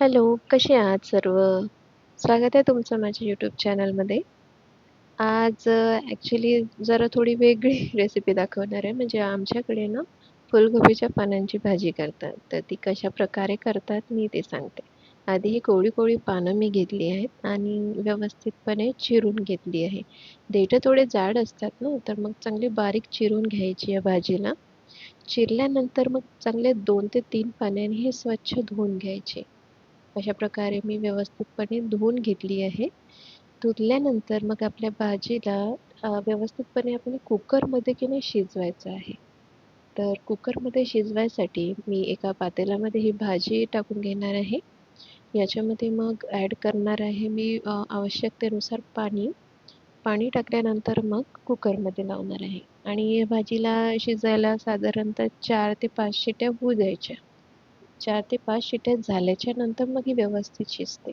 Hello कसे आहात सर्व? स्वागत आहे तुमचं माझ्या यूट्यूब चॅनलमध्ये आज ॲक्च्युली जरा थोडी वेगळी रेसिपी दाखवणार आहे. म्हणजे आमच्याकडे ना फुलगोबीच्या पानांची भाजी करतात. तर ती कशा प्रकारे करतात मी ते सांगते. आधी ही कोळी कोळी पानं मी घेतली आहेत आणि व्यवस्थितपणे चिरून घेतली आहे. देठं थोडे जाड असतात ना तर मग चांगली बारीक चिरून घ्यायची या भाजीला. चिरल्यानंतर मग चांगले दोन ते तीन पाण्याने हे स्वच्छ धुवून घ्यायचे. अशा प्रकारे मी व्यवस्थितपणे धुवून घेतली आहे. धुतल्यानंतर मग आपल्या भाजीला व्यवस्थितपणे आपण कुकरमध्ये की नाही शिजवायचं आहे. तर कुकरमध्ये शिजवायसाठी मी एका पातेल्यामध्ये ही भाजी टाकून घेणार आहे. याच्यामध्ये मग ॲड करणार आहे मी आवश्यकतेनुसार पाणी. पाणी टाकल्यानंतर मग कुकरमध्ये लावणार आहे. आणि भाजीला शिजायला साधारणतः चार ते पाच शिट्या होऊ द्यायच्या. चार ते पाच शिट्या झाल्याच्यानंतर मग ही व्यवस्थित शिजते.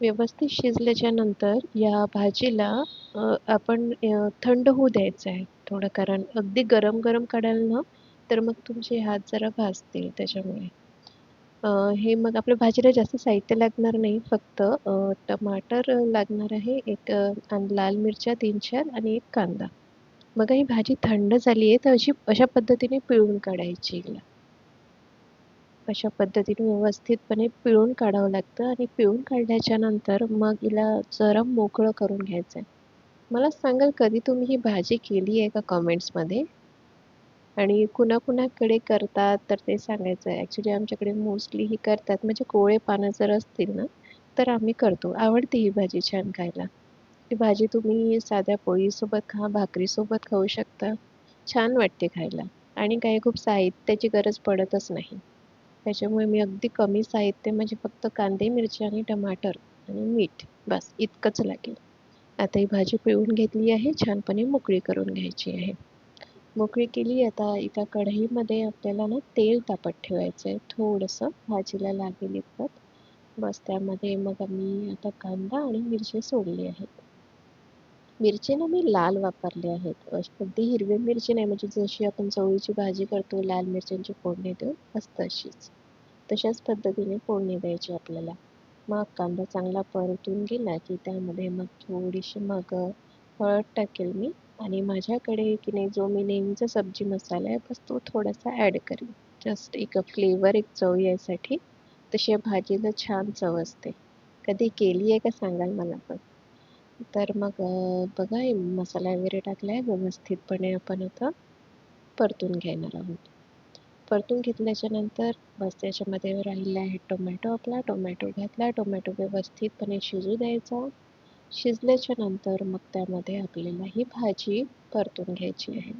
व्यवस्थित शिजल्याच्या नंतर या भाजीला आपण थंड होऊ द्यायचं आहे थोडं कारण अगदी गरम गरम काढाल ना तर मग तुमचे हात जरा भाजतील त्याच्यामुळे. हे मग आपल्या भाजीला जास्त साहित्य लागणार नाही फक्त टमाटर लागणार आहे एक लाल मिरच्या तीन चार आणि एक कांदा. मग ही भाजी थंड झाली आहे तर अशी अशा पद्धतीने पिळून काढायची हिला. अशा पद्धतीने व्यवस्थितपणे पिळून काढावं लागतं आणि पिळून काढल्याच्या नंतर मग हिला जरा मोकळं करून घ्यायचं आहे मला सांगाल कधी तुम्ही ही भाजी केली आहे का कमेंट्समध्ये आणि कुणाकुणाकडे करतात तर ते सांगायचं आहे ॲक्च्युली आमच्याकडे मोस्टली ही करतात. म्हणजे कोवळे पानं जर असतील ना तर आम्ही करतो. आवडते ही भाजी छान खायला. ही भाजी तुम्ही साध्या पोळीसोबत खा भाकरीसोबत खाऊ शकता. छान वाटते खायला. आणि काही खूप साहित्याची गरज पडतच नाही. त्याच्यामुळे मी अगदी कमी साहित्य म्हणजे फक्त कांदे मिरची आणि टमाटर आणि मीठ बस इतकंच लागेल. आता ही भाजी पिळून घेतली आहे छानपणे मोकळी करून घ्यायची आहे. मोकळी केली आता एका कढईमध्ये आपल्याला ना तेल तापत ठेवायचं आहे थोडंसं भाजीला लागेल इतपत. बस त्यामध्ये मग आम्ही आता कांदा आणि मिरची सोडली आहेत. मिरची ना मी लाल वापरले आहेत. अगदी हिरवी मिरची नाही म्हणजे जशी आपण चवळीची भाजी करतो लाल मिरच्यांची फोडणी देऊ असतं अशीच तशाच पद्धतीने फोडणी द्यायची आपल्याला. मग कांदा चांगला परतून गेला की त्यामध्ये मग थोडीशी मग हळद टाकेल मी आणि माझ्याकडे की नाही जो मी नेहमीचा सब्जी मसाला आहे बस तो थोडासा ॲड करेन जस्ट एक फ्लेवर एक चव यासाठी तशी या भाजीला छान चव असते. कधी केली आहे का सांगाल मला पण? तर मग बघा मसाला वगैरे टाकला आहे व्यवस्थितपणे आपण आता परतून घेणार आहोत. परतून घेतल्याच्या नंतर बस त्याच्यामध्ये राहिलेला आहे टोमॅटो आपला. टोमॅटो घातला. टोमॅटो व्यवस्थितपणे शिजू द्यायचा. शिजल्याच्या नंतर मग त्यामध्ये आपल्याला ही भाजी परतून घ्यायची आहे.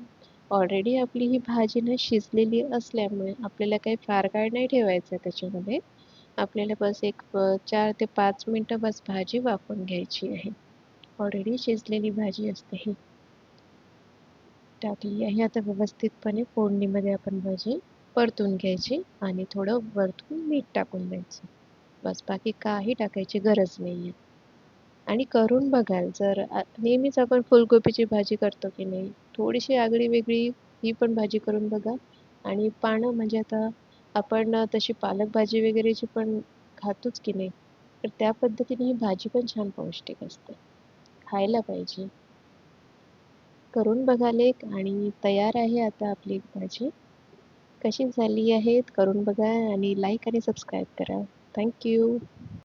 ऑलरेडी आपली ही भाजी ना शिजलेली असल्यामुळे आपल्याला काही फार काळ नाही ठेवायचं आहे त्याच्यामध्ये. आपल्याला बस एक चार ते पाच मिनटं बस भाजी वाफून घ्यायची आहे. ऑलरेडी शिजलेली भाजी असते ही. टाकली आहे. आता व्यवस्थितपणे फोडणीमध्ये आपण भाजी परतून घ्यायची आणि थोडं वरतून मीठ टाकून द्यायचं. बस बाकी काही टाकायची गरज नाही आहे आणि करून बघाल जर नेहमीच आपण फुलकोबीची भाजी करतो की नाही थोडीशी आगळी वेगळी ही पण भाजी करून बघा. आणि पानं म्हणजे आता आपण तशी पालक भाजी वगैरेची पण खातोच की नाही तर त्या पद्धतीने ही भाजी पण छान पौष्टिक असते. खायला पाहिजे. करून बघाल एक आणि तयार आहे आता आपली भाजी. कशी झाली आहेत करून बघा आणि लाईक आणि सबस्क्राईब करा. थँक्यू